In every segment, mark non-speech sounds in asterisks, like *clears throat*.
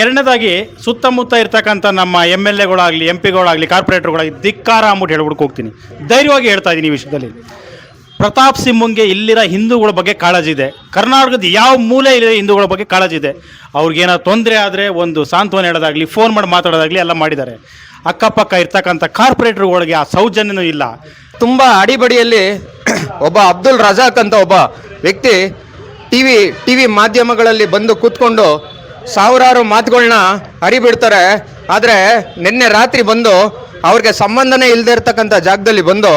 ಎರಡನೇದಾಗಿ ಸುತ್ತಮುತ್ತ ಇರ್ತಕ್ಕಂಥ ನಮ್ಮ ಎಂ ಎಲ್ ಎಗಳಾಗಲಿ, ಎಂ ಪಿಗಳಾಗಲಿ ಕಾರ್ಪೊರೇಟರ್ಗಳಾಗಲಿ ಧಿಕ್ಕಾರ ಅಂದ್ಬಿಟ್ಟು ಹೇಳ್ಬಿಟ್ಟು ಹೋಗ್ತೀನಿ. ಧೈರ್ಯವಾಗಿ ಹೇಳ್ತಾ ಇದ್ದೀನಿ ಈ ವಿಷಯದಲ್ಲಿ. ಪ್ರತಾಪ್ ಸಿಂಹಂಗೆ ಇಲ್ಲಿರೋ ಹಿಂದೂಗಳ ಬಗ್ಗೆ ಕಾಳಜಿ ಇದೆ. ಕರ್ನಾಟಕದ ಯಾವ ಮೂಲೆ ಇಲ್ಲಿರೋ ಹಿಂದೂಗಳ ಬಗ್ಗೆ ಕಾಳಜಿ ಇದೆ. ಅವ್ರಿಗೇನೋ ತೊಂದರೆ ಆದರೆ ಒಂದು ಸಾಂತ್ವನ ಹೇಳೋದಾಗಲಿ, ಫೋನ್ ಮಾಡಿ ಮಾತಾಡೋದಾಗಲಿ ಎಲ್ಲ ಮಾಡಿದ್ದಾರೆ. ಅಕ್ಕಪಕ್ಕ ಇರ್ತಕ್ಕಂಥ ಕಾರ್ಪೊರೇಟರ್ಗಳಿಗೆ ಆ ಸೌಜನ್ಯನೂ ಇಲ್ಲ. ತುಂಬ ಅಡಿಬಡಿಯಲ್ಲಿ *clears throat* ಒಬ್ಬ ಅಬ್ದುಲ್ ರಜಾಕ್ ಅಂತ ಒಬ್ಬ ವ್ಯಕ್ತಿ ಟಿ ವಿ ಮಾಧ್ಯಮಗಳಲ್ಲಿ ಬಂದು ಕೂತ್ಕೊಂಡು ಸಾವಿರಾರು ಮಾತುಗಳನ್ನ ಹರಿಬಿಡ್ತಾರೆ ಆದರೆ ನಿನ್ನೆ ರಾತ್ರಿ ಬಂದು ಅವ್ರಿಗೆ ಸಂಬಂಧನೇ ಇಲ್ಲದೆ ಇರ್ತಕ್ಕಂಥ ಜಾಗದಲ್ಲಿ ಬಂದು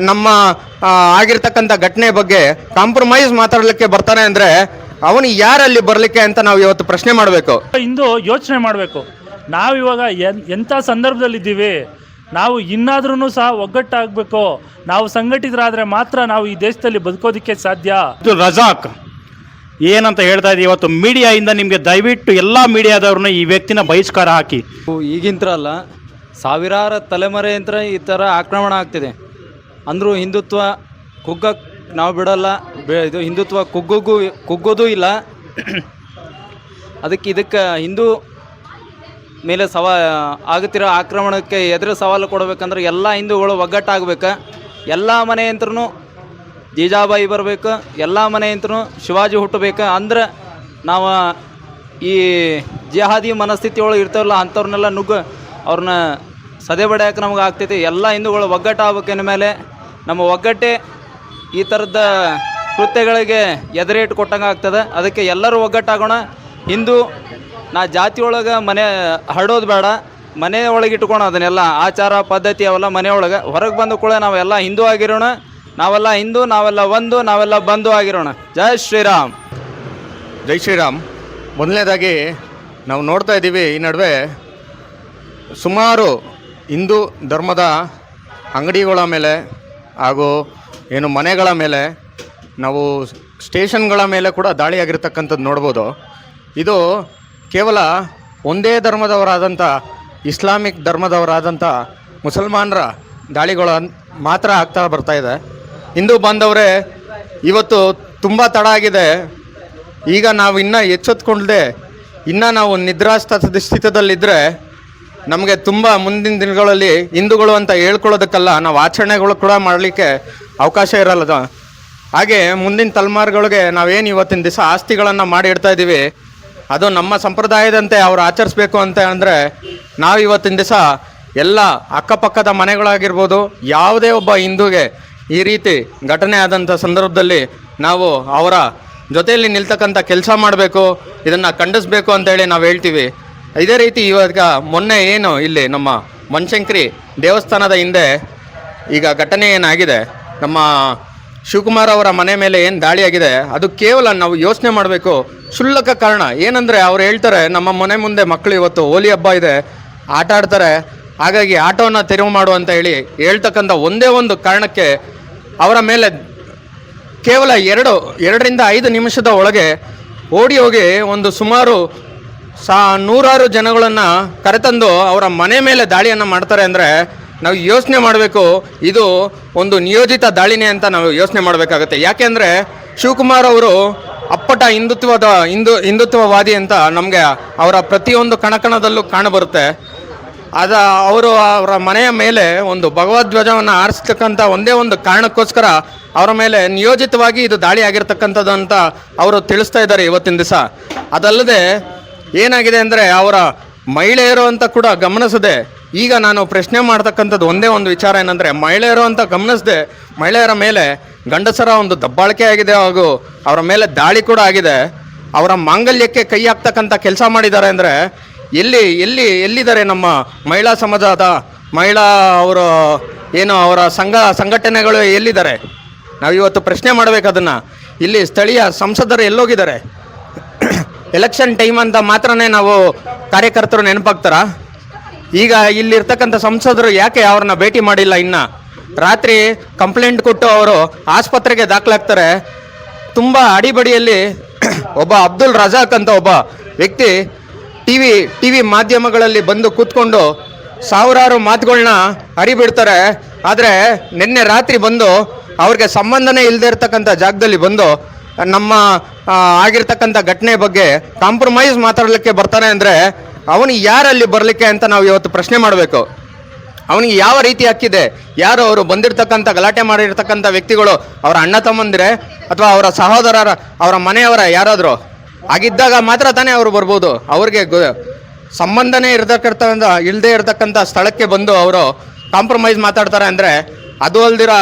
ನಮ್ಮ ಆಗಿರ್ತಕ್ಕಂಥ ಘಟನೆ ಬಗ್ಗೆ ಕಾಂಪ್ರಮೈಸ್ ಮಾತಾಡಲಿಕ್ಕೆ ಬರ್ತಾನೆ ಅಂದರೆ ಅವನು ಯಾರಲ್ಲಿ ಬರಲಿಕ್ಕೆ ಅಂತ ನಾವು ಇವತ್ತು ಪ್ರಶ್ನೆ ಮಾಡಬೇಕು. ಇಂದು ಯೋಚನೆ ಮಾಡಬೇಕು. ನಾವಿವಾಗ ಎನ್ ಎಂಥ ಸಂದರ್ಭದಲ್ಲಿದ್ದೀವಿ? ನಾವು ಇನ್ನಾದ್ರೂ ಸಹ ಒಗ್ಗಟ್ಟಾಗಬೇಕು. ನಾವು ಸಂಘಟಿತರಾದರೆ ಮಾತ್ರ ನಾವು ಈ ದೇಶದಲ್ಲಿ ಬದುಕೋದಕ್ಕೆ ಸಾಧ್ಯ. ಇದು ರಜಾಕ್. ಏನಂತ ಹೇಳ್ತಾ ಇದ್ದೀವಿ ಇವತ್ತು ಮೀಡಿಯಾಯಿಂದ ನಿಮಗೆ ದಯವಿಟ್ಟು ಎಲ್ಲ ಮೀಡಿಯಾದವ್ರನ್ನ ಈ ವ್ಯಕ್ತಿನ ಬಹಿಷ್ಕಾರ ಹಾಕಿ. ಈಗಿಂತ್ರ ಅಲ್ಲ, ಸಾವಿರಾರು ತಲೆಮರೆಯಂತ್ರ ಈ ಥರ ಆಕ್ರಮಣ ಆಗ್ತಿದೆ. ಅಂದರೂ ಹಿಂದುತ್ವ ಕುಗ್ಗಕ್ಕೆ ನಾವು ಬಿಡಲ್ಲ ಇದು ಹಿಂದುತ್ವ ಕುಗ್ಗುಗೂ ಕುಗ್ಗೋದೂ ಇಲ್ಲ. ಅದಕ್ಕೆ ಇದಕ್ಕೆ ಹಿಂದೂ ಮೇಲೆ ಸವಾ ಆಗುತ್ತಿರೋ ಆಕ್ರಮಣಕ್ಕೆ ಎದುರು ಸವಾಲು ಕೊಡಬೇಕಂದ್ರೆ ಎಲ್ಲ ಹಿಂದೂಗಳು ಒಗ್ಗಟ್ಟಾಗಬೇಕು. ಎಲ್ಲ ಮನೆಯಂತ್ರನೂ ಜೀಜಾಬಾಯಿ ಬರಬೇಕು, ಎಲ್ಲ ಮನೆಯಂತೂ ಶಿವಾಜಿ ಹುಟ್ಟಬೇಕು ಅಂದ್ರೆ ನಾವು ಈ ಜಿಹಾದಿ ಮನಸ್ಥಿತಿ ಒಳಗೆ ಇರ್ತಾವಲ್ಲ ಅಂಥವ್ರನ್ನೆಲ್ಲ ನುಗ್ಗು, ಅವ್ರನ್ನ ಸದೆ ಬಡಿಯೋಕೆ ನಮ್ಗೆ ಆಗ್ತೈತಿ. ಎಲ್ಲ ಹಿಂದೂಗಳು ಒಗ್ಗಟ್ಟಾಗಬೇಕನ್ನ ಮೇಲೆ ನಮ್ಮ ಒಗ್ಗಟ್ಟೆ ಈ ಥರದ ಕೃತ್ಯಗಳಿಗೆ ಎದುರೇಟು ಕೊಟ್ಟಂಗೆ ಆಗ್ತದೆ. ಅದಕ್ಕೆ ಎಲ್ಲರೂ ಒಗ್ಗಟ್ಟಾಗೋಣ. ಹಿಂದೂ, ನಾ ಜಾತಿ ಮನೆ ಹರಡೋದು ಬೇಡ. ಮನೆ ಒಳಗೆ ಇಟ್ಕೊಣ ಅದನ್ನೆಲ್ಲ ಆಚಾರ ಪದ್ಧತಿ ಅವೆಲ್ಲ ಮನೆ ಒಳಗೆ ಹೊರಗೆ ಬಂದ ಕೂಡ ನಾವೆಲ್ಲ ಹಿಂದೂ ಆಗಿರೋಣ. ನಾವೆಲ್ಲ ಹಿಂದೂ, ನಾವೆಲ್ಲ ಒಂದು, ನಾವೆಲ್ಲ ಬಂಧು ಆಗಿರೋಣ. ಜೈ ಶ್ರೀರಾಮ್. ಜೈ ಶ್ರೀರಾಮ್. ಮೊದಲನೇದಾಗಿ ನಾವು ನೋಡ್ತಾ ಇದ್ದೀವಿ ಈ ನಡುವೆ ಸುಮಾರು ಹಿಂದೂ ಧರ್ಮದ ಅಂಗಡಿಗಳ ಮೇಲೆ ಹಾಗೂ ಏನು ಮನೆಗಳ ಮೇಲೆ ನಾವು ಸ್ಟೇಷನ್ಗಳ ಮೇಲೆ ಕೂಡ ದಾಳಿಯಾಗಿರ್ತಕ್ಕಂಥದ್ದು ನೋಡ್ಬೋದು. ಇದು ಕೇವಲ ಒಂದೇ ಧರ್ಮದವರಾದಂಥ ಇಸ್ಲಾಮಿಕ್ ಧರ್ಮದವರಾದಂಥ ಮುಸಲ್ಮಾನರ ದಾಳಿಗಳು ಮಾತ್ರ ಆಗ್ತಾ ಬರ್ತಾ ಇದೆ. ಹಿಂದೂ ಬಾಂಧವರೇ, ಇವತ್ತು ತುಂಬ ತಡ ಆಗಿದೆ ಈಗ ನಾವು ಇನ್ನೂ ಎಚ್ಚೆತ್ಕೊಳ್ಳದೆ ಇನ್ನೂ ನಾವು ನಿದ್ರಾಸ್ತ ಸ್ಥಿತದಲ್ಲಿದ್ದರೆ ನಮಗೆ ತುಂಬ ಮುಂದಿನ ದಿನಗಳಲ್ಲಿ ಹಿಂದೂಗಳು ಅಂತ ಹೇಳ್ಕೊಳ್ಳೋದಕ್ಕಲ್ಲ, ನಾವು ಆಚರಣೆಗಳು ಕೂಡ ಮಾಡಲಿಕ್ಕೆ ಅವಕಾಶ ಇರಲ್ಲ. ಹಾಗೆ ಮುಂದಿನ ತಲೆಮಾರುಗಳಿಗೆ ನಾವೇನು ಇವತ್ತಿನ ದಿವಸ ಆಸ್ತಿಗಳನ್ನು ಮಾಡಿ ಇಡ್ತಾ ಇದ್ದೀವಿ, ಅದು ನಮ್ಮ ಸಂಪ್ರದಾಯದಂತೆ ಅವರು ಆಚರಿಸ್ಬೇಕು ಅಂತ ಅಂದರೆ, ನಾವು ಇವತ್ತಿನ ದಿವಸ ಎಲ್ಲ ಅಕ್ಕಪಕ್ಕದ ಮನೆಗಳಾಗಿರ್ಬೋದು, ಯಾವುದೇ ಒಬ್ಬ ಹಿಂದೂಗೆ ಈ ರೀತಿ ಘಟನೆ ಆದಂಥ ಸಂದರ್ಭದಲ್ಲಿ ನಾವು ಅವರ ಜೊತೆಯಲ್ಲಿ ನಿಲ್ತಕ್ಕಂಥ ಕೆಲಸ ಮಾಡಬೇಕು, ಇದನ್ನು ಖಂಡಿಸಬೇಕು ಅಂತೇಳಿ ನಾವು ಹೇಳ್ತೀವಿ. ಇದೇ ರೀತಿ ಇವಾಗ ಮೊನ್ನೆ ಏನು ಇಲ್ಲಿ ನಮ್ಮ ಮನ್ಶಂಕರಿ ದೇವಸ್ಥಾನದ ಹಿಂದೆ ಈಗ ಘಟನೆ ಏನಾಗಿದೆ, ನಮ್ಮ ಶಿವಕುಮಾರ್ ಅವರ ಮನೆ ಮೇಲೆ ಏನು ದಾಳಿಯಾಗಿದೆ ಅದು ಕೇವಲ ನಾವು ಯೋಚನೆ ಮಾಡಬೇಕು. ಕ್ಷುಲ್ಲಕ ಕಾರಣ ಏನಂದರೆ ಅವ್ರು ಹೇಳ್ತಾರೆ, ನಮ್ಮ ಮನೆ ಮುಂದೆ ಮಕ್ಕಳು ಇವತ್ತು ಹೋಲಿ ಹಬ್ಬ ಇದೆ, ಆಟ ಆಡ್ತಾರೆ, ಹಾಗಾಗಿ ಆಟೋವನ್ನು ತೆರವು ಮಾಡು ಅಂತ ಹೇಳಿ ಹೇಳ್ತಕ್ಕಂಥ ಒಂದೇ ಒಂದು ಕಾರಣಕ್ಕೆ ಅವರ ಮೇಲೆ ಕೇವಲ ಎರಡು, ಎರಡರಿಂದ ಐದು ನಿಮಿಷದ ಒಳಗೆ ಓಡಿ ಹೋಗಿ ಒಂದು ಸುಮಾರು ಸಾ, ನೂರಾರು ಜನಗಳನ್ನು ಕರೆತಂದು ಅವರ ಮನೆ ಮೇಲೆ ದಾಳಿಯನ್ನು ಮಾಡ್ತಾರೆ ಅಂದರೆ ನಾವು ಯೋಚನೆ ಮಾಡಬೇಕು, ಇದು ಒಂದು ನಿಯೋಜಿತ ದಾಳಿನೇ ಅಂತ ನಾವು ಯೋಚನೆ ಮಾಡಬೇಕಾಗುತ್ತೆ. ಯಾಕೆಂದರೆ ಶಿವಕುಮಾರ್ ಅವರು ಅಪ್ಪಟ ಹಿಂದುತ್ವದ, ಹಿಂದು, ಹಿಂದುತ್ವವಾದಿ ಅಂತ ನಮಗೆ ಅವರ ಪ್ರತಿಯೊಂದು ಕಣಕಣದಲ್ಲೂ ಕಾಣಬರುತ್ತೆ. ಅದ ಅವರು ಅವರ ಮನೆಯ ಮೇಲೆ ಒಂದು ಭಗವದ್ಧ್ವಜವನ್ನು ಆರಿಸ್ತಕ್ಕಂಥ ಒಂದೇ ಒಂದು ಕಾರಣಕ್ಕೋಸ್ಕರ ಅವರ ಮೇಲೆ ನಿಯೋಜಿತವಾಗಿ ಇದು ದಾಳಿ ಆಗಿರ್ತಕ್ಕಂಥದ್ದು ಅಂತ ಅವರು ತಿಳಿಸ್ತಾ ಇದ್ದಾರೆ ಇವತ್ತಿನ ದಿವಸ. ಅದಲ್ಲದೆ ಏನಾಗಿದೆ ಅಂದರೆ ಅವರ ಮಹಿಳೆಯರು ಅಂತ ಕೂಡ ಗಮನಿಸದೆ ಈಗ ನಾನು ಪ್ರಶ್ನೆ ಮಾಡ್ತಕ್ಕಂಥದ್ದು ಒಂದೇ ಒಂದು ವಿಚಾರ ಏನಂದರೆ ಮಹಿಳೆಯರು ಅಂತ ಗಮನಿಸದೆ ಮಹಿಳೆಯರ ಮೇಲೆ ಗಂಡಸರ ಒಂದು ದಬ್ಬಾಳಿಕೆ ಆಗಿದೆ ಹಾಗೂ ಅವರ ಮೇಲೆ ದಾಳಿ ಕೂಡ ಆಗಿದೆ. ಅವರ ಮಾಂಗಲ್ಯಕ್ಕೆ ಕೈ ಹಾಕ್ತಕ್ಕಂಥ ಕೆಲಸ ಮಾಡಿದ್ದಾರೆ ಅಂದರೆ ಎಲ್ಲಿ ಎಲ್ಲಿ, ಎಲ್ಲಿದ್ದಾರೆ ನಮ್ಮ ಮಹಿಳಾ ಸಮಾಜದ ಮಹಿಳಾ ಅವರು, ಏನು ಅವರ ಸಂಘ, ಸಂಘಟನೆಗಳು ಎಲ್ಲಿದ್ದಾರೆ? ನಾವು ಇವತ್ತು ಪ್ರಶ್ನೆ ಮಾಡಬೇಕು ಅದನ್ನು. ಇಲ್ಲಿ ಸ್ಥಳೀಯ ಸಂಸದರು ಎಲ್ಲೋಗಿದ್ದಾರೆ? ಎಲೆಕ್ಷನ್ ಟೈಮ್ ಅಂತ ಮಾತ್ರನೇ ನಾವು ಕಾರ್ಯಕರ್ತರು ನೆನಪಾಗ್ತಾರ? ಈಗ ಇಲ್ಲಿರ್ತಕ್ಕಂಥ ಸಂಸದರು ಯಾಕೆ ಅವ್ರನ್ನ ಭೇಟಿ ಮಾಡಿಲ್ಲ ಇನ್ನ? ರಾತ್ರಿ ಕಂಪ್ಲೇಂಟ್ ಕೊಟ್ಟು ಅವರು ಆಸ್ಪತ್ರೆಗೆ ದಾಖಲಾಗ್ತಾರೆ. ತುಂಬ ಅಡಿಬಡಿಯಲ್ಲಿ ಒಬ್ಬ ಅಬ್ದುಲ್ ರಜಾಕ್ ಅಂತ ಒಬ್ಬ ವ್ಯಕ್ತಿ ಟಿ ವಿ ಟಿ ವಿ ಮಾಧ್ಯಮಗಳಲ್ಲಿ ಬಂದು ಕೂತ್ಕೊಂಡು ಸಾವಿರಾರು ಮಾತುಗಳನ್ನ ಹರಿಬಿಡ್ತಾರೆ. ಆದರೆ ನಿನ್ನೆ ರಾತ್ರಿ ಬಂದು ಅವ್ರಿಗೆ ಸಂಬಂಧನೇ ಇಲ್ಲದೆ ಇರ್ತಕ್ಕಂಥ ಜಾಗದಲ್ಲಿ ಬಂದು ನಮ್ಮ ಆಗಿರ್ತಕ್ಕಂಥ ಘಟನೆ ಬಗ್ಗೆ ಕಾಂಪ್ರಮೈಸ್ ಮಾತಾಡಲಿಕ್ಕೆ ಬರ್ತಾನೆ ಅಂದರೆ ಅವನಿಗೆ ಯಾರಲ್ಲಿ ಬರಲಿಕ್ಕೆ ಅಂತ ನಾವು ಇವತ್ತು ಪ್ರಶ್ನೆ ಮಾಡಬೇಕು. ಅವನಿಗೆ ಯಾವ ರೀತಿ ಹಕ್ಕಿದೆ? ಯಾರು ಅವರು ಬಂದಿರತಕ್ಕಂಥ, ಗಲಾಟೆ ಮಾಡಿರ್ತಕ್ಕಂಥ ವ್ಯಕ್ತಿಗಳು ಅವರ ಅಣ್ಣ ತಮ್ಮಂದಿರೆ ಅಥವಾ ಅವರ ಸಹೋದರರ, ಅವರ ಮನೆಯವರ ಯಾರಾದರೂ? ಆಗಿದ್ದಾಗ ಮಾತ್ರ ತಾನೇ ಅವರು ಬರ್ಬೋದು. ಅವ್ರಿಗೆ ಸಂಬಂಧನೇ ಇರತಕ್ಕಂಥ ಇಲ್ಲದೆ ಇರತಕ್ಕಂಥ ಸ್ಥಳಕ್ಕೆ ಬಂದು ಅವರು ಕಾಂಪ್ರಮೈಸ್ ಮಾತಾಡ್ತಾರೆ ಅಂದರೆ ಅದು ಅಲ್ದಿರೋ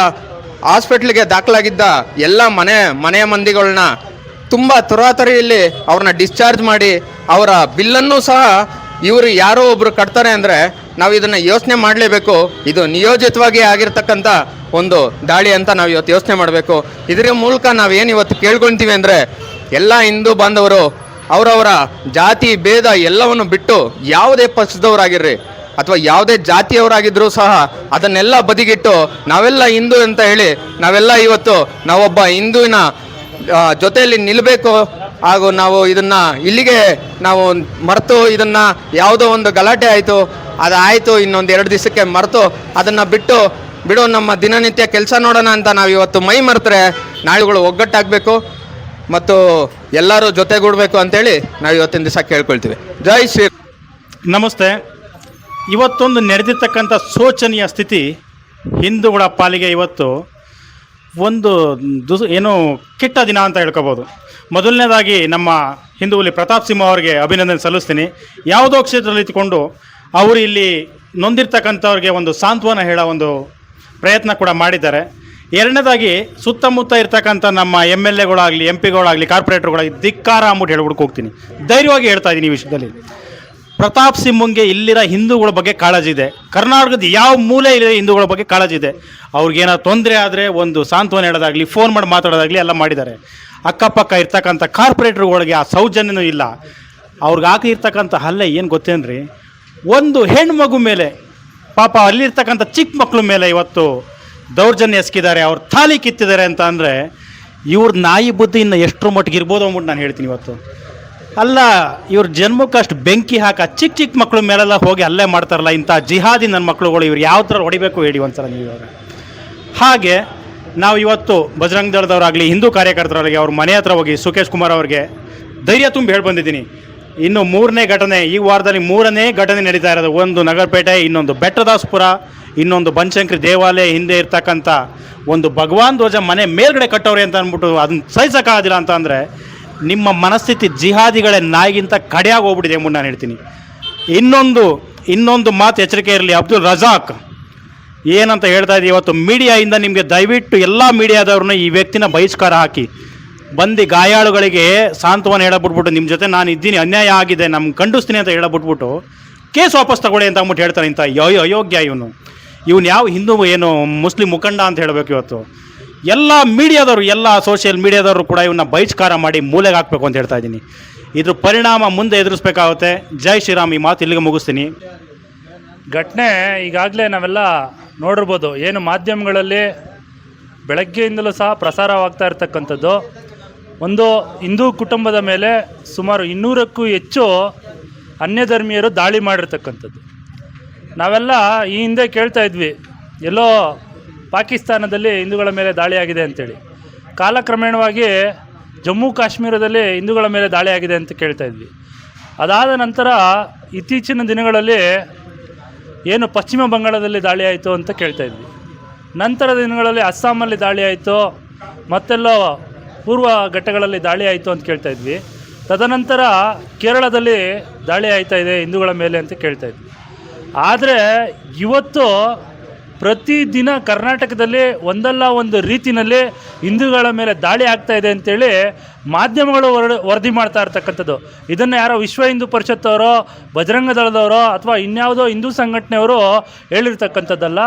ಹಾಸ್ಪಿಟ್ಲಿಗೆ ದಾಖಲಾಗಿದ್ದ ಎಲ್ಲ ಮನೆ, ಮನೆಯ ಮಂದಿಗಳನ್ನ ತುಂಬ ತುರಾತರಿಯಲ್ಲಿ ಅವ್ರನ್ನ ಡಿಸ್ಚಾರ್ಜ್ ಮಾಡಿ ಅವರ ಬಿಲ್ಲನ್ನು ಸಹ ಇವರು ಯಾರೋ ಒಬ್ರು ಕಟ್ತಾರೆ ಅಂದರೆ ನಾವು ಇದನ್ನು ಯೋಚನೆ ಮಾಡಲೇಬೇಕು. ಇದು ನಿಯೋಜಿತವಾಗಿ ಆಗಿರ್ತಕ್ಕಂಥ ಒಂದು ದಾಳಿ ಅಂತ ನಾವು ಇವತ್ತು ಯೋಚನೆ ಮಾಡಬೇಕು. ಇದರ ಮೂಲಕ ನಾವೇನು ಇವತ್ತು ಕೇಳ್ಕೊಳ್ತೀವಿ ಅಂದರೆ, ಎಲ್ಲ ಹಿಂದೂ ಬಾಂಧವರು ಅವರವರ ಜಾತಿ, ಭೇದ ಎಲ್ಲವನ್ನು ಬಿಟ್ಟು ಯಾವುದೇ ಪಕ್ಷದವರಾಗಿರ್ರಿ ಅಥವಾ ಯಾವುದೇ ಜಾತಿಯವರಾಗಿದ್ದರೂ ಸಹ ಅದನ್ನೆಲ್ಲ ಬದಿಗಿಟ್ಟು ನಾವೆಲ್ಲ ಹಿಂದೂ ಅಂತ ಹೇಳಿ ನಾವೆಲ್ಲ ಇವತ್ತು ನಾವೊಬ್ಬ ಹಿಂದೂವಿನ ಜೊತೆಯಲ್ಲಿ ನಿಲ್ಲಬೇಕು ಹಾಗೂ ನಾವು ಇದನ್ನು ಇಲ್ಲಿಗೆ ನಾವು ಮರೆತು ಇದನ್ನು ಯಾವುದೋ ಒಂದು ಗಲಾಟೆ ಆಯಿತು. ಅದಾಯಿತು ಇನ್ನೊಂದು ಎರಡು ದಿವಸಕ್ಕೆ ಮರೆತು ಅದನ್ನು ಬಿಟ್ಟು ಬಿಡು, ನಮ್ಮ ದಿನನಿತ್ಯ ಕೆಲಸ ನೋಡೋಣ ಅಂತ ನಾವು ಇವತ್ತು ಮೈ ಮರೆತರೆ, ನಾಳೆಗಳು ಒಗ್ಗಟ್ಟಾಗಬೇಕು ಮತ್ತು ಎಲ್ಲರೂ ಜೊತೆಗೂಡಬೇಕು ಅಂತೇಳಿ ನಾವು ಇವತ್ತಿನ ದಿವಸ ಕೇಳ್ಕೊಳ್ತೀವಿ. ಜೈ ಶ್ರೀ ನಮಸ್ತೆ. ಇವತ್ತೊಂದು ನಡೆದಿರ್ತಕ್ಕಂಥ ಶೋಚನೀಯ ಸ್ಥಿತಿ ಹಿಂದೂಗಳ ಪಾಲಿಗೆ ಇವತ್ತು ಒಂದು ದುಸ್ ಏನು ಕೆಟ್ಟ ದಿನ ಅಂತ ಹೇಳ್ಕೋಬೋದು. ಮೊದಲನೇದಾಗಿ ನಮ್ಮ ಹಿಂದೂಲಿ ಪ್ರತಾಪ್ ಸಿಂಹ ಅವರಿಗೆ ಅಭಿನಂದನೆ ಸಲ್ಲಿಸ್ತೀನಿ. ಯಾವುದೋ ಕ್ಷೇತ್ರದಲ್ಲಿ ಇಟ್ಕೊಂಡು ಅವರು ಇಲ್ಲಿ ನೊಂದಿರ್ತಕ್ಕಂಥವ್ರಿಗೆ ಒಂದು ಸಾಂತ್ವನ ಹೇಳೋ ಒಂದು ಪ್ರಯತ್ನ ಕೂಡ ಮಾಡಿದ್ದಾರೆ. ಎರಡನೇದಾಗಿ ಸುತ್ತಮುತ್ತ ಇರ್ತಕ್ಕಂಥ ನಮ್ಮ ಎಂ ಎಲ್ ಎಗಳಾಗಲಿ, ಎಂ ಪಿಗಳಾಗಲಿ, ಕಾರ್ಪೊರೇಟರ್ಗಳಾಗಲಿ ಧಿಕ್ಕಾರ ಅಂದ್ಬಿಟ್ಟು ಹೇಳ್ಬಿಟ್ಟು ಹೋಗ್ತೀನಿ. ಧೈರ್ಯವಾಗಿ ಹೇಳ್ತಾ ಇದ್ದೀನಿ ಈ ವಿಷಯದಲ್ಲಿ. ಪ್ರತಾಪ್ ಸಿಂಹಂಗೆ ಇಲ್ಲಿರೋ ಹಿಂದೂಗಳ ಬಗ್ಗೆ ಕಾಳಜಿ ಇದೆ. ಕರ್ನಾಟಕದ ಯಾವ ಮೂಲೆ ಇರೋ ಹಿಂದೂಗಳ ಬಗ್ಗೆ ಕಾಳಜಿ ಇದೆ. ಅವ್ರಿಗೇನಾದ್ರು ತೊಂದರೆ ಆದರೆ ಒಂದು ಸಾಂತ್ವನ ಹೇಳೋದಾಗಲಿ, ಫೋನ್ ಮಾಡಿ ಮಾತಾಡೋದಾಗಲಿ ಎಲ್ಲ ಮಾಡಿದ್ದಾರೆ. ಅಕ್ಕಪಕ್ಕ ಇರ್ತಕ್ಕಂಥ ಕಾರ್ಪೊರೇಟರ್ಗಳಿಗೆ ಆ ಸೌಜನ್ಯನೂ ಇಲ್ಲ. ಅವ್ರಿಗೆ ಹಾಕಿರ್ತಕ್ಕಂಥ ಹಲ್ಲೆ ಏನು ಗೊತ್ತೇನ್ರಿ? ಒಂದು ಹೆಣ್ಮಗು ಮೇಲೆ ಪಾಪ ಅಲ್ಲಿರ್ತಕ್ಕಂಥ ಚಿಕ್ಕ ಮಕ್ಕಳ ಮೇಲೆ ಇವತ್ತು ದೌರ್ಜನ್ಯ ಎಸ್ಕಿದ್ದಾರೆ ಅವ್ರ ಥಾಲಿ ಕಿತ್ತಿದ್ದಾರೆ ಅಂತ ಅಂದರೆ ಇವ್ರ ನಾಯಿ ಬುದ್ಧಿ ಇನ್ನು ಎಷ್ಟರ ಮಟ್ಟಿಗೆ ಇರ್ಬೋದು ಅಂದ್ಬಿಟ್ಟು ನಾನು ಹೇಳ್ತೀನಿ ಇವತ್ತು. ಅಲ್ಲ, ಇವ್ರ ಜನ್ಮಕ್ಕೆ ಅಷ್ಟು ಬೆಂಕಿ ಹಾಕ ಚಿಕ್ಕ ಚಿಕ್ಕ ಮಕ್ಕಳ ಮೇಲೆಲ್ಲ ಹೋಗಿ ಅಲ್ಲೇ ಮಾಡ್ತಾರಲ್ಲ, ಇಂಥ ಜಿಹಾದಿ ನನ್ನ ಮಕ್ಕಳುಗಳು ಇವ್ರು ಯಾವ ಥರ ಹೊಡಿಬೇಕು ಹೇಳಿ ಒಂದ್ಸಲ ನೀವು ಇವಾಗ. ಹಾಗೆ ನಾವು ಇವತ್ತು ಬಜರಂಗ ದಳದವರಾಗಲಿ, ಹಿಂದೂ ಕಾರ್ಯಕರ್ತರಾಗಲಿ ಅವ್ರ ಮನೆ ಹತ್ರ ಹೋಗಿ ಸುಖೇಶ್ ಕುಮಾರ್ ಅವ್ರಿಗೆ ಧೈರ್ಯ ತುಂಬಿ ಹೇಳಿ ಬಂದಿದ್ದೀನಿ. ಇನ್ನು ಮೂರನೇ ಘಟನೆ, ಈ ವಾರದಲ್ಲಿ ಮೂರನೇ ಘಟನೆ ನಡೀತಾ ಇರೋದು. ಒಂದು ನಗರಪೇಟೆ, ಇನ್ನೊಂದು ಬೆಟ್ಟದಾಸ್ಪುರ, ಇನ್ನೊಂದು ಬನಶಂಕರಿ ದೇವಾಲಯ ಹಿಂದೆ ಇರ್ತಕ್ಕಂಥ ಒಂದು ಭಗವಾನ್ ಧ್ವಜ ಮನೆ ಮೇಲ್ಗಡೆ ಕಟ್ಟೋರಿ ಅಂತ ಅಂದ್ಬಿಟ್ಟು ಅದನ್ನ ಸಹಿಸೋಕ್ಕಾಗೋದಿಲ್ಲ ಅಂತ ಅಂದರೆ ನಿಮ್ಮ ಮನಸ್ಥಿತಿ ಜಿಹಾದಿಗಳೇ ನಾಯಿಗಿಂತ ಕಡೆಯಾಗಿ ಹೋಗ್ಬಿಟ್ಟಿದೆ ಎಂಬುದು ನಾನು ಹೇಳ್ತೀನಿ. ಇನ್ನೊಂದು ಇನ್ನೊಂದು ಮಾತು ಎಚ್ಚರಿಕೆ ಇರಲಿ, ಅಬ್ದುಲ್ ರಜಾಕ್. ಏನಂತ ಹೇಳ್ತಾ ಇದ್ದೀವಿ ಇವತ್ತು ಮೀಡಿಯಾಯಿಂದ ನಿಮಗೆ ದಯವಿಟ್ಟು ಎಲ್ಲ ಮೀಡಿಯಾದವ್ರನ್ನ ಈ ವ್ಯಕ್ತಿನ ಬಹಿಷ್ಕಾರ ಹಾಕಿ. ಬಂದು ಗಾಯಾಳುಗಳಿಗೆ ಸಾಂತ್ವನ ಹೇಳಬಿಟ್ಬಿಟ್ಟು ನಿಮ್ಮ ಜೊತೆ ನಾನು ಇದ್ದೀನಿ, ಅನ್ಯಾಯ ಆಗಿದೆ ನಮ್ಮ ಖಂಡಿಸ್ತೀನಿ ಅಂತ ಹೇಳಬಿಟ್ಬಿಟ್ಟು ಕೇಸ್ ವಾಪಸ್ ತಗೊಳ್ಳಿ ಅಂತ ಅಂದ್ಬಿಟ್ಟು ಹೇಳ್ತಾರೆ ಇಂಥ ಯೋ ಅಯೋಗ್ಯ ಇವನು. ಇವನು ಯಾವ ಹಿಂದೂ ಏನು ಮುಸ್ಲಿಂ ಮುಖಂಡ ಅಂತ ಹೇಳಬೇಕು ಇವತ್ತು. ಎಲ್ಲ ಮೀಡಿಯಾದವರು, ಎಲ್ಲ ಸೋಷಿಯಲ್ ಮೀಡಿಯಾದವರು ಕೂಡ ಇವನ್ನ ಬಹಿಷ್ಕಾರ ಮಾಡಿ ಮೂಲೆಗೆ ಹಾಕಬೇಕು ಅಂತ ಹೇಳ್ತಾ ಇದ್ದೀನಿ. ಇದ್ರ ಪರಿಣಾಮ ಮುಂದೆ ಎದುರಿಸ್ಬೇಕಾಗುತ್ತೆ. ಜೈ ಶ್ರೀರಾಮ್ ಈ ಮಾತು ಇಲ್ಲಿಗೆ ಮುಗಿಸ್ತೀನಿ. ಘಟನೆ ಈಗಾಗಲೇ ನಾವೆಲ್ಲ ನೋಡಿರ್ಬೋದು, ಏನು ಮಾಧ್ಯಮಗಳಲ್ಲಿ ಬೆಳಗ್ಗೆಯಿಂದಲೂ ಸಹ ಪ್ರಸಾರವಾಗ್ತಾ ಇರ್ತಕ್ಕಂಥದ್ದು. ಒಂದು ಹಿಂದೂ ಕುಟುಂಬದ ಮೇಲೆ ಸುಮಾರು ಇನ್ನೂರಕ್ಕೂ ಹೆಚ್ಚು ಅನ್ಯಧರ್ಮೀಯರು ದಾಳಿ ಮಾಡಿರ್ತಕ್ಕಂಥದ್ದು. ನಾವೆಲ್ಲ ಈ ಹಿಂದೆ ಕೇಳ್ತಾ ಇದ್ವಿ, ಎಲ್ಲೋ ಪಾಕಿಸ್ತಾನದಲ್ಲಿ ಹಿಂದೂಗಳ ಮೇಲೆ ದಾಳಿಯಾಗಿದೆ ಅಂತೇಳಿ. ಕಾಲಕ್ರಮೇಣವಾಗಿ ಜಮ್ಮು ಕಾಶ್ಮೀರದಲ್ಲಿ ಹಿಂದೂಗಳ ಮೇಲೆ ದಾಳಿಯಾಗಿದೆ ಅಂತ ಕೇಳ್ತಾ ಇದ್ವಿ. ಅದಾದ ನಂತರ ಇತ್ತೀಚಿನ ದಿನಗಳಲ್ಲಿ ಏನು ಪಶ್ಚಿಮ ಬಂಗಾಳದಲ್ಲಿ ದಾಳಿ ಆಯಿತು ಅಂತ ಕೇಳ್ತಾ ಇದ್ವಿ. ನಂತರದ ದಿನಗಳಲ್ಲಿ ಅಸ್ಸಾಮಲ್ಲಿ ದಾಳಿ ಆಯಿತು, ಮತ್ತೆಲ್ಲೋ ಪೂರ್ವ ಘಟ್ಟಗಳಲ್ಲಿ ದಾಳಿ ಆಯಿತು ಅಂತ ಕೇಳ್ತಾ ಇದ್ವಿ. ತದನಂತರ ಕೇರಳದಲ್ಲಿ ದಾಳಿ ಆಯ್ತಾ ಇದೆ ಹಿಂದೂಗಳ ಮೇಲೆ ಅಂತ ಕೇಳ್ತಾ ಇದ್ವಿ. ಆದರೆ ಇವತ್ತು ಪ್ರತಿದಿನ ಕರ್ನಾಟಕದಲ್ಲಿ ಒಂದಲ್ಲ ಒಂದು ರೀತಿಯಲ್ಲಿ ಹಿಂದೂಗಳ ಮೇಲೆ ದಾಳಿ ಆಗ್ತಾ ಇದೆ ಅಂತೇಳಿ ಮಾಧ್ಯಮಗಳು ವರ ವರದಿ ಮಾಡ್ತಾ ಇರ್ತಕ್ಕಂಥದ್ದು. ಇದನ್ನು ಯಾರೋ ವಿಶ್ವ ಹಿಂದೂ ಪರಿಷತ್ತವರೋ ಬಜರಂಗ ದಳದವರೋ ಅಥವಾ ಇನ್ಯಾವುದೋ ಹಿಂದೂ ಸಂಘಟನೆಯವರು ಹೇಳಿರ್ತಕ್ಕಂಥದ್ದಲ್ಲ.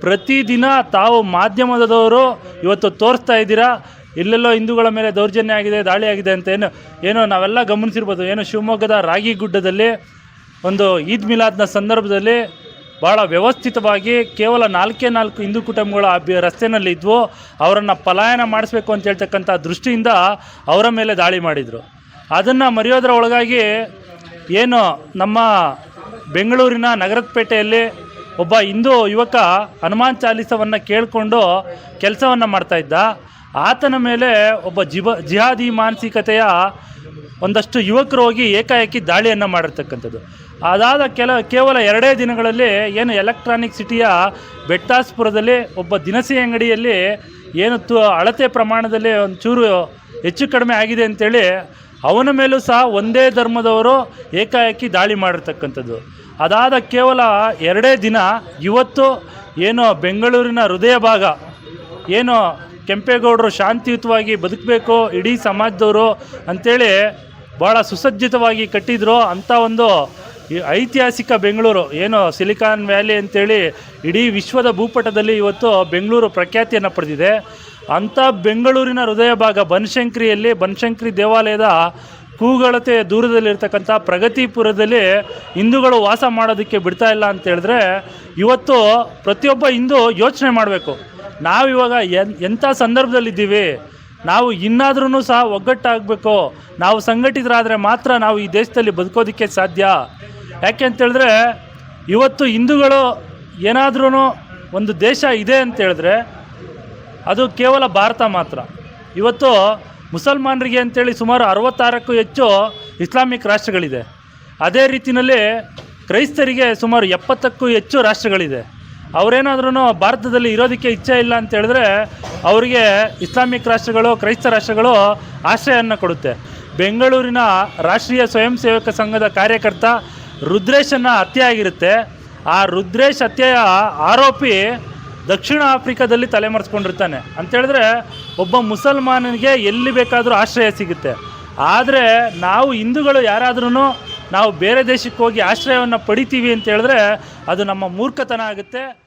ಪ್ರತಿದಿನ ತಾವು ಮಾಧ್ಯಮದವರು ಇವತ್ತು ತೋರಿಸ್ತಾ ಇದ್ದೀರಾ? ಇಲ್ಲೆಲ್ಲೋ ಹಿಂದೂಗಳ ಮೇಲೆ ದೌರ್ಜನ್ಯ ಆಗಿದೆ, ದಾಳಿ ಆಗಿದೆ ಅಂತ ಏನು, ಏನೋ ನಾವೆಲ್ಲ ಗಮನಿಸಿರ್ಬೋದು. ಏನು ಶಿವಮೊಗ್ಗದ ರಾಗಿಗುಡ್ಡದಲ್ಲಿ ಒಂದು ಈದ್ ಮಿಲಾದ್ನ ಸಂದರ್ಭದಲ್ಲಿ ಭಾಳ ವ್ಯವಸ್ಥಿತವಾಗಿ ಕೇವಲ ನಾಲ್ಕೇ ನಾಲ್ಕು ಹಿಂದೂ ಕುಟುಂಬಗಳು ಆ ಬಿ ರಸ್ತೆಯಲ್ಲಿ ಇದ್ವು. ಅವರನ್ನು ಪಲಾಯನ ಮಾಡಿಸ್ಬೇಕು ಅಂತ ಹೇಳ್ತಕ್ಕಂಥ ದೃಷ್ಟಿಯಿಂದ ಅವರ ಮೇಲೆ ದಾಳಿ ಮಾಡಿದರು. ಅದನ್ನು ಮರೆಯೋದರ ಒಳಗಾಗಿ ಏನು ನಮ್ಮ ಬೆಂಗಳೂರಿನ ನಗರಪೇಟೆಯಲ್ಲಿ ಒಬ್ಬ ಹಿಂದೂ ಯುವಕ ಹನುಮಾನ್ ಚಾಲೀಸವನ್ನು ಕೇಳಿಕೊಂಡು ಕೆಲಸವನ್ನು ಮಾಡ್ತಾಯಿದ್ದ ಆತನ ಮೇಲೆ ಒಬ್ಬ ಜಿಬ ಜಿಹಾದಿ ಮಾನಸಿಕತೆಯ ಒಂದಷ್ಟು ಯುವಕರು ಹೋಗಿ ಏಕಾಏಕಿ ದಾಳಿಯನ್ನು ಮಾಡಿರ್ತಕ್ಕಂಥದ್ದು. ಅದಾದ ಕೆಲ ಕೇವಲ ಎರಡೇ ದಿನಗಳಲ್ಲಿ ಏನು ಎಲೆಕ್ಟ್ರಾನಿಕ್ ಸಿಟಿಯ ಬೆಟ್ಟಾಸ್ಪುರದಲ್ಲಿ ಒಬ್ಬ ದಿನಸಿ ಅಂಗಡಿಯಲ್ಲಿ ಏನು ತು ಅಳತೆ ಪ್ರಮಾಣದಲ್ಲಿ ಒಂಚೂರು ಹೆಚ್ಚು ಕಡಿಮೆ ಆಗಿದೆ ಅಂತೇಳಿ ಅವನ ಮೇಲೂ ಸಹ ಒಂದೇ ಧರ್ಮದವರು ಏಕಾಏಕಿ ದಾಳಿ ಮಾಡಿರ್ತಕ್ಕಂಥದ್ದು. ಅದಾದ ಕೇವಲ ಎರಡೇ ದಿನ ಇವತ್ತು ಏನು ಬೆಂಗಳೂರಿನ ಹೃದಯ ಭಾಗ ಏನು ಕೆಂಪೇಗೌಡರು ಶಾಂತಿಯುತವಾಗಿ ಬದುಕಬೇಕು, ಇಡೀ ಸಮಾಜದವರು ಅಂಥೇಳಿ ಭಾಳ ಸುಸಜ್ಜಿತವಾಗಿ ಕಟ್ಟಿದ್ರು ಅಂಥ ಒಂದು ಐತಿಹಾಸಿಕ ಬೆಂಗಳೂರು. ಏನು, ಸಿಲಿಕಾನ್ ವ್ಯಾಲಿ ಅಂತೇಳಿ ಇಡೀ ವಿಶ್ವದ ಭೂಪಟದಲ್ಲಿ ಇವತ್ತು ಬೆಂಗಳೂರು ಪ್ರಖ್ಯಾತಿಯನ್ನು ಪಡೆದಿದೆ. ಅಂಥ ಬೆಂಗಳೂರಿನ ಹೃದಯ ಭಾಗ ಬನಶಂಕರಿಯಲ್ಲಿ, ಬನಶಂಕರಿ ದೇವಾಲಯದ ಕೂಗಳತೆ ದೂರದಲ್ಲಿರ್ತಕ್ಕಂಥ ಪ್ರಗತಿಪುರದಲ್ಲಿ ಹಿಂದೂಗಳು ವಾಸ ಮಾಡೋದಕ್ಕೆ ಬಿಡ್ತಾ ಇಲ್ಲ ಅಂತ ಹೇಳಿದ್ರೆ ಇವತ್ತು ಪ್ರತಿಯೊಬ್ಬ ಹಿಂದೂ ಯೋಚನೆ ಮಾಡಬೇಕು. ನಾವಿವಾಗ ಎನ್ ಎಂಥ ಸಂದರ್ಭದಲ್ಲಿದ್ದೀವಿ? ನಾವು ಇನ್ನಾದ್ರೂ ಸಹ ಒಗ್ಗಟ್ಟಾಗಬೇಕು. ನಾವು ಸಂಘಟಿತರಾದರೆ ಮಾತ್ರ ನಾವು ಈ ದೇಶದಲ್ಲಿ ಬದುಕೋದಕ್ಕೆ ಸಾಧ್ಯ. ಯಾಕೆ ಅಂತೇಳಿದ್ರೆ, ಇವತ್ತು ಹಿಂದೂಗಳು ಏನಾದ್ರೂ ಒಂದು ದೇಶ ಇದೆ ಅಂತೇಳಿದ್ರೆ, ಅದು ಕೇವಲ ಭಾರತ ಮಾತ್ರ. ಇವತ್ತು ಮುಸಲ್ಮಾನರಿಗೆ ಅಂತೇಳಿ ಸುಮಾರು ಅರವತ್ತಾರಕ್ಕೂ ಹೆಚ್ಚು ಇಸ್ಲಾಮಿಕ್ ರಾಷ್ಟ್ರಗಳಿದೆ. ಅದೇ ರೀತಿಯಲ್ಲಿ ಕ್ರೈಸ್ತರಿಗೆ ಸುಮಾರು ಎಪ್ಪತ್ತಕ್ಕೂ ಹೆಚ್ಚು ರಾಷ್ಟ್ರಗಳಿದೆ. ಅವರೇನಾದ್ರೂ ಭಾರತದಲ್ಲಿ ಇರೋದಕ್ಕೆ ಇಚ್ಛೆ ಇಲ್ಲ ಅಂತ ಹೇಳಿದ್ರೆ ಅವರಿಗೆ ಇಸ್ಲಾಮಿಕ್ ರಾಷ್ಟ್ರಗಳು, ಕ್ರೈಸ್ತ ರಾಷ್ಟ್ರಗಳು ಆಶ್ರಯವನ್ನು ಕೊಡುತ್ತೆ. ಬೆಂಗಳೂರಿನ ರಾಷ್ಟ್ರೀಯ ಸ್ವಯಂ ಸೇವಕ ಸಂಘದ ಕಾರ್ಯಕರ್ತ ರುದ್ರೇಶನ ಹತ್ಯೆ ಆಗಿರುತ್ತೆ. ಆ ರುದ್ರೇಶ್ ಹತ್ಯೆಯ ಆರೋಪಿ ದಕ್ಷಿಣ ಆಫ್ರಿಕಾದಲ್ಲಿ ತಲೆಮರೆಸ್ಕೊಂಡಿರ್ತಾನೆ. ಅಂತೇಳಿದ್ರೆ ಒಬ್ಬ ಮುಸಲ್ಮಾನನಿಗೆ ಎಲ್ಲಿ ಬೇಕಾದರೂ ಆಶ್ರಯ ಸಿಗುತ್ತೆ. ಆದರೆ ನಾವು ಹಿಂದೂಗಳು ಯಾರಾದ್ರೂ ನಾವು ಬೇರೆ ದೇಶಕ್ಕೆ ಹೋಗಿ ಆಶ್ರಯವನ್ನು ಪಡಿತೀವಿ ಅಂತ ಹೇಳಿದ್ರೆ ಅದು ನಮ್ಮ ಮೂರ್ಖತನ ಆಗುತ್ತೆ.